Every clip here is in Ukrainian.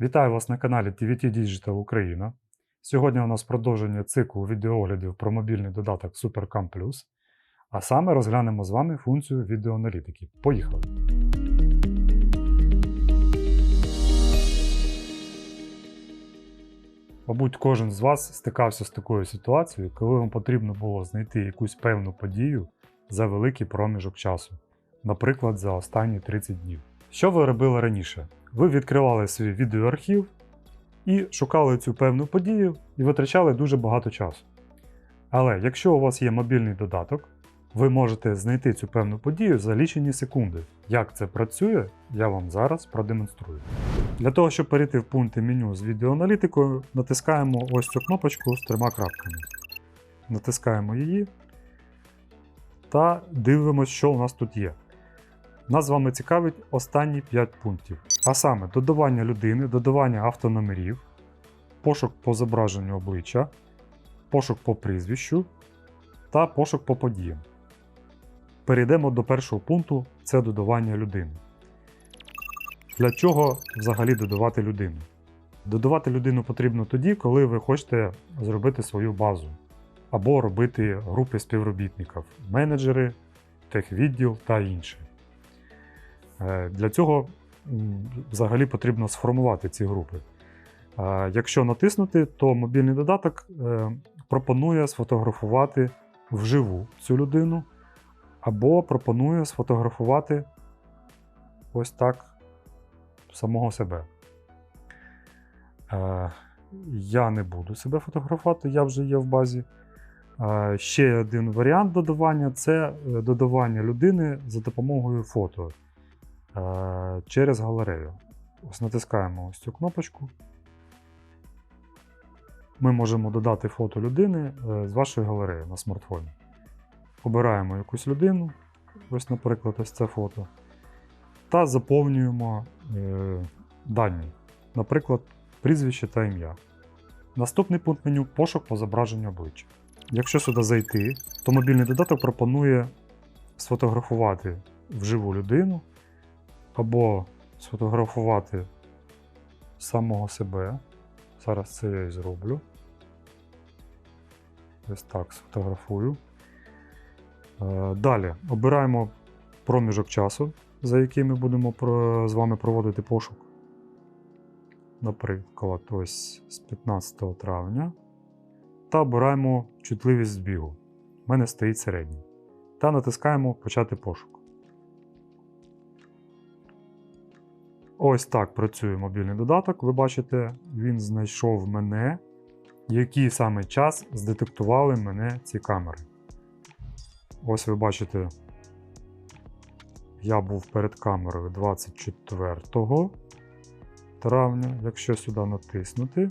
Вітаю вас на каналі TVT Digital Україна. Сьогодні у нас продовження циклу відеооглядів про мобільний додаток SuperCam Plus. А саме розглянемо з вами функцію відеоаналітики. Поїхали! Мабуть, кожен з вас стикався з такою ситуацією, коли вам потрібно було знайти якусь певну подію за великий проміжок часу, наприклад, за останні 30 днів. Що ви робили раніше? Ви відкривали свій відеоархів і шукали цю певну подію і витрачали дуже багато часу. Але якщо у вас є мобільний додаток, ви можете знайти цю певну подію за лічені секунди. Як це працює, я вам зараз продемонструю. Для того, щоб перейти в пункти меню з відеоаналітикою, натискаємо ось цю кнопочку з трьома крапками. Натискаємо її та дивимося, що у нас тут є. Нас з вами цікавить останні 5 пунктів. А саме додавання людини, додавання автономерів, пошук по зображенню обличчя, пошук по прізвищу та пошук по подіям. Перейдемо до першого пункту це додавання людини. Для чого взагалі додавати людину? Додавати людину потрібно тоді, коли ви хочете зробити свою базу або робити групи співробітників, менеджери, техвідділ та інше. Е, Для цього взагалі потрібно сформувати ці групи. Е, Якщо натиснути, то мобільний додаток е, пропонує сфотографувати вживу цю людину, або пропонує сфотографувати ось так самого себе. Я не буду себе фотографувати, я вже є в базі. Ще один варіант додавання це додавання людини за допомогою фото через галерею. Ось натискаємо ось цю кнопочку. Ми можемо додати фото людини е, з вашої галереї на смартфоні. Обираємо якусь людину, ось, наприклад, ось це фото, та заповнюємо е, дані, наприклад, прізвище та ім'я. Наступний пункт меню пошук по зображенню обличчя. Якщо сюди зайти, то мобільний додаток пропонує сфотографувати вживу людину або сфотографувати самого себе. Зараз це я і зроблю. Ось так сфотографую. Е, Далі обираємо проміжок часу, за який ми будемо з вами проводити пошук. Наприклад, ось з 15 травня. Та обираємо чутливість збігу. У мене стоїть середній. Та натискаємо Почати пошук. Ось так працює мобільний додаток. Ви бачите, він знайшов мене, який саме час здетектували мене ці камери. Ось ви бачите, я був перед камерою 24 травня. Якщо сюди натиснути,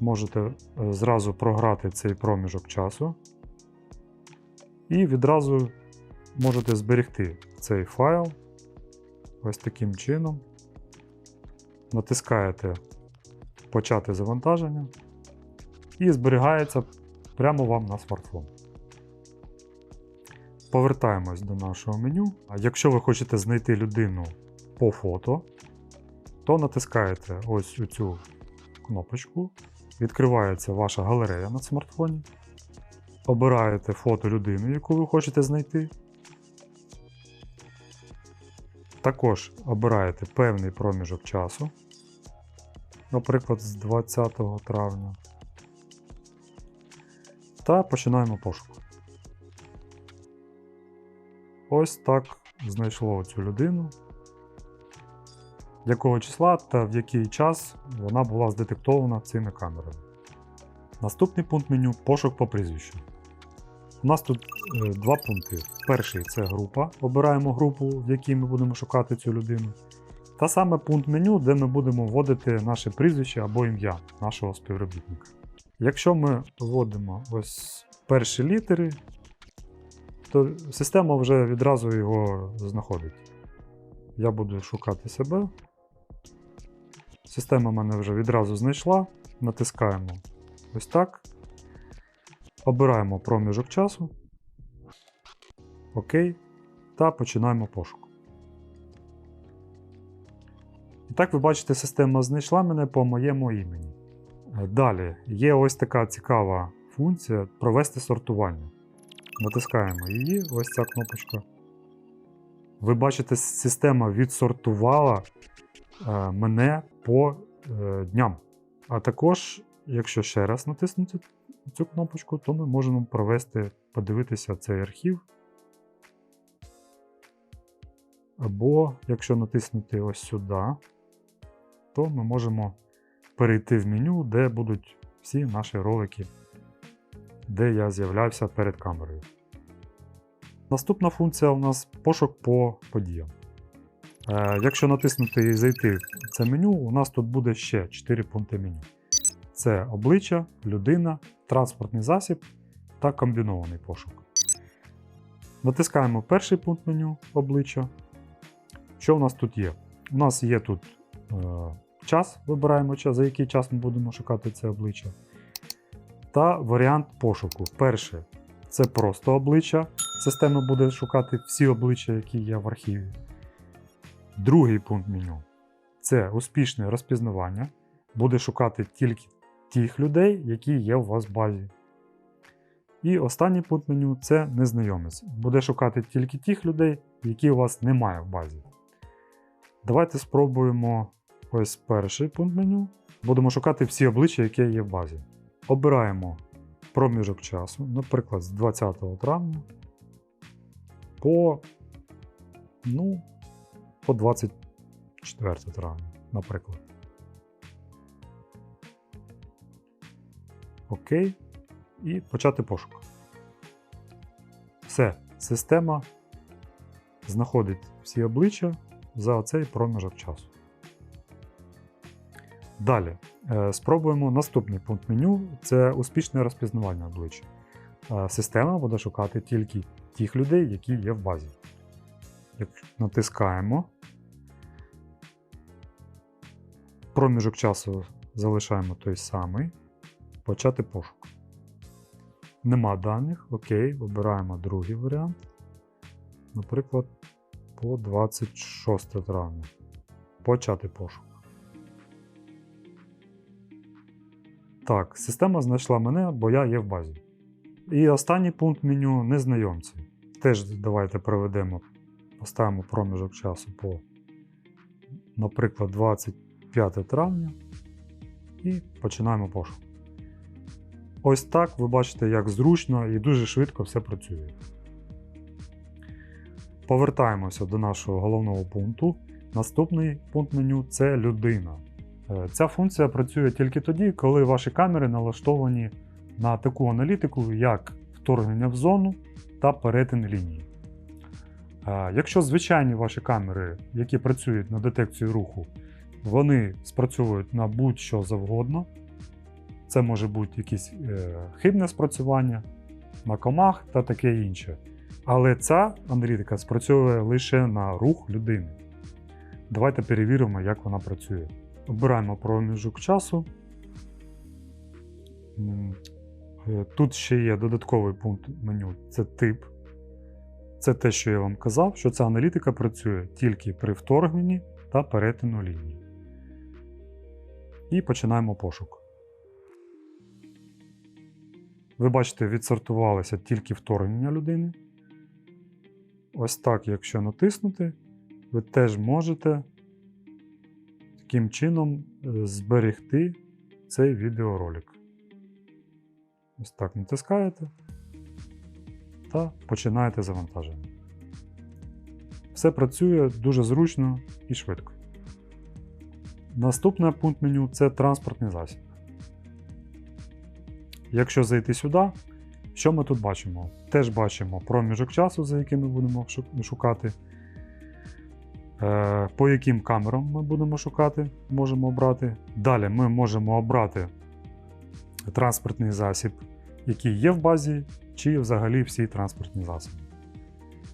можете е, зразу програти цей проміжок часу. І відразу можете зберегти цей файл ось таким чином. Натискаєте Почати завантаження і зберігається прямо вам на смартфон. Повертаємось до нашого меню. Якщо ви хочете знайти людину по фото, то натискаєте ось цю кнопочку. Відкривається ваша галерея на смартфоні. Обираєте фото людини, яку ви хочете знайти. Також обираєте певний проміжок часу, наприклад, з 20 травня. Та починаємо пошук. Ось так знайшло цю людину, якого числа та в який час вона була здетектована цими камерами. Наступний пункт меню пошук по прізвищу. У нас тут е, два пункти. Перший це група. Обираємо групу, в якій ми будемо шукати цю людину. Та саме пункт меню, де ми будемо вводити наше прізвище або ім'я нашого співробітника. Якщо ми вводимо ось перші літери, то система вже відразу його знаходить. Я буду шукати себе. Система мене вже відразу знайшла. Натискаємо ось так. Обираємо проміжок часу. ОК. Та починаємо пошук. І Так ви бачите, система знайшла мене по моєму імені. Е, Далі є ось така цікава функція провести сортування. Натискаємо її, ось ця кнопочка. Ви бачите, система відсортувала е, мене по е, дням. А також, якщо ще раз натиснути цю кнопочку, то ми можемо провести, подивитися цей архів. Або, якщо натиснути ось сюди, то ми можемо перейти в меню, де будуть всі наші ролики, де я з'являвся перед камерою. Наступна функція у нас пошук по подіям. Е, якщо натиснути і зайти в це меню, у нас тут буде ще 4 пункти меню. Це обличчя, людина, транспортний засіб та комбінований пошук. Натискаємо перший пункт меню обличчя. Що у нас тут є? У нас є тут е, час, вибираємо час, за який час ми будемо шукати це обличчя. Та варіант пошуку. Перше це просто обличчя. Система буде шукати всі обличчя, які є в архіві. Другий пункт меню це успішне розпізнавання. Буде шукати тільки тих людей, які є у вас в базі. І останній пункт меню це незнайомець. Буде шукати тільки тих людей, які у вас немає в базі. Давайте спробуємо ось перший пункт меню. Будемо шукати всі обличчя, які є в базі. Обираємо проміжок часу, наприклад, з 20 травня по, ну, по 24 травня, наприклад. Окей. І почати пошук. Все, система знаходить всі обличчя за оцей проміжок часу. Далі е, спробуємо наступний пункт меню це успішне розпізнавання обличчя. Е, Система буде шукати тільки тих людей, які є в базі. Натискаємо, проміжок часу залишаємо той самий. Почати пошук. Нема даних. Окей, вибираємо другий варіант. Наприклад, по 26 травня. Почати пошук. Так, система знайшла мене, бо я є в базі. І останній пункт меню незнайомці. Теж давайте проведемо, поставимо проміжок часу по, наприклад, 25 травня і починаємо пошук. Ось так ви бачите, як зручно і дуже швидко все працює. Повертаємося до нашого головного пункту. Наступний пункт меню це людина. Е, Ця функція працює тільки тоді, коли ваші камери налаштовані на таку аналітику, як вторгнення в зону та перетин лінії. Е, Якщо звичайні ваші камери, які працюють на детекцію руху, вони спрацьовують на будь-що завгодно, це може бути якесь е, хибне спрацювання на комах та таке інше. Але ця аналітика спрацьовує лише на рух людини. Давайте перевіримо, як вона працює. Обираємо проміжок часу. Е, Тут ще є додатковий пункт меню це тип. Це те, що я вам казав, що ця аналітика працює тільки при вторгненні та перетину лінії. І починаємо пошук. Ви бачите, відсортувалося тільки вторгнення людини. Ось так, якщо натиснути, ви теж можете таким чином е, зберегти цей відеоролик. Ось так натискаєте та починаєте завантаження. Все працює дуже зручно і швидко. Наступний пункт меню це транспортний засіб. Якщо зайти сюди, що ми тут бачимо? Теж бачимо проміжок часу, за яким ми будемо шукати. Е, По яким камерам ми будемо шукати, можемо обрати. Далі ми можемо обрати транспортний засіб, який є в базі, чи взагалі всі транспортні засоби.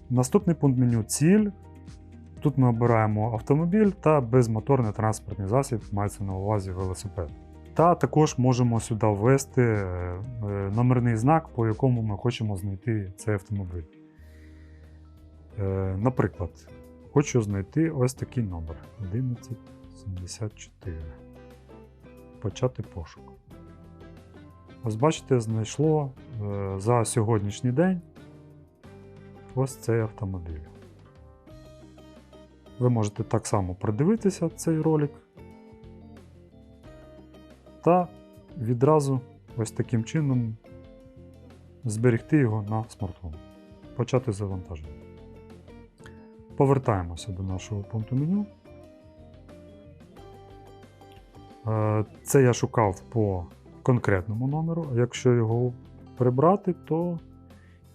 Наступний пункт меню ціль. Тут ми обираємо автомобіль та безмоторний транспортний засіб, мається на увазі велосипед. Та також можемо сюди ввести е, номерний знак, по якому ми хочемо знайти цей автомобіль. Е, Наприклад, хочу знайти ось такий номер 11 74. Почати пошук. Ось бачите, знайшло е, за сьогоднішній день ось цей автомобіль. Ви можете так само продивитися цей ролик та відразу ось таким чином зберегти його на смартфон. Почати завантаження. Повертаємося до нашого пункту меню. Е, Це я шукав по конкретному номеру. Якщо його прибрати, то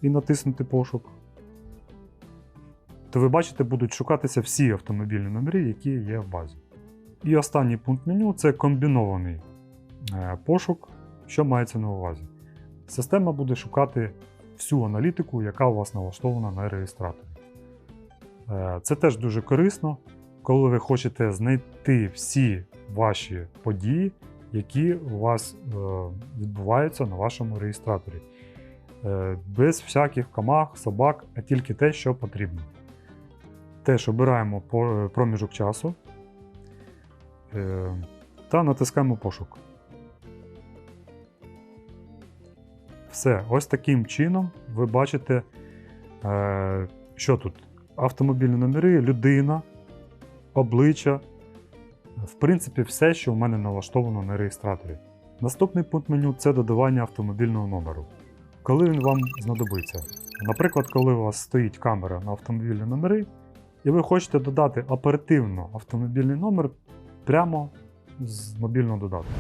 і натиснути пошук, то ви бачите, будуть шукатися всі автомобільні номери, які є в базі. І останній пункт меню це комбінований пошук, що мається на увазі. Система буде шукати всю аналітику, яка у вас налаштована на реєстраторі. Е, Це теж дуже корисно, коли ви хочете знайти всі ваші події, які у вас е, відбуваються на вашому реєстраторі. Е, Без всяких комах, собак, а тільки те, що потрібно. Теж обираємо проміжок часу е, та натискаємо пошук. Все, ось таким чином ви бачите, е, що тут автомобільні номери, людина, обличчя. В принципі, все, що в мене налаштовано на реєстраторі. Наступний пункт меню це додавання автомобільного номеру. Коли він вам знадобиться. Наприклад, коли у вас стоїть камера на автомобільні номери, і ви хочете додати оперативно автомобільний номер прямо з мобільного додатку.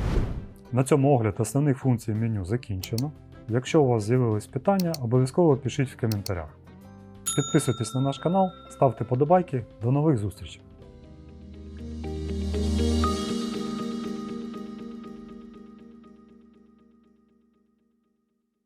На цьому огляд основних функцій меню закінчено. Якщо у вас з'явились питання, обов'язково пишіть в коментарях. Підписуйтесь на наш канал, ставте подобайки. До нових зустрічей!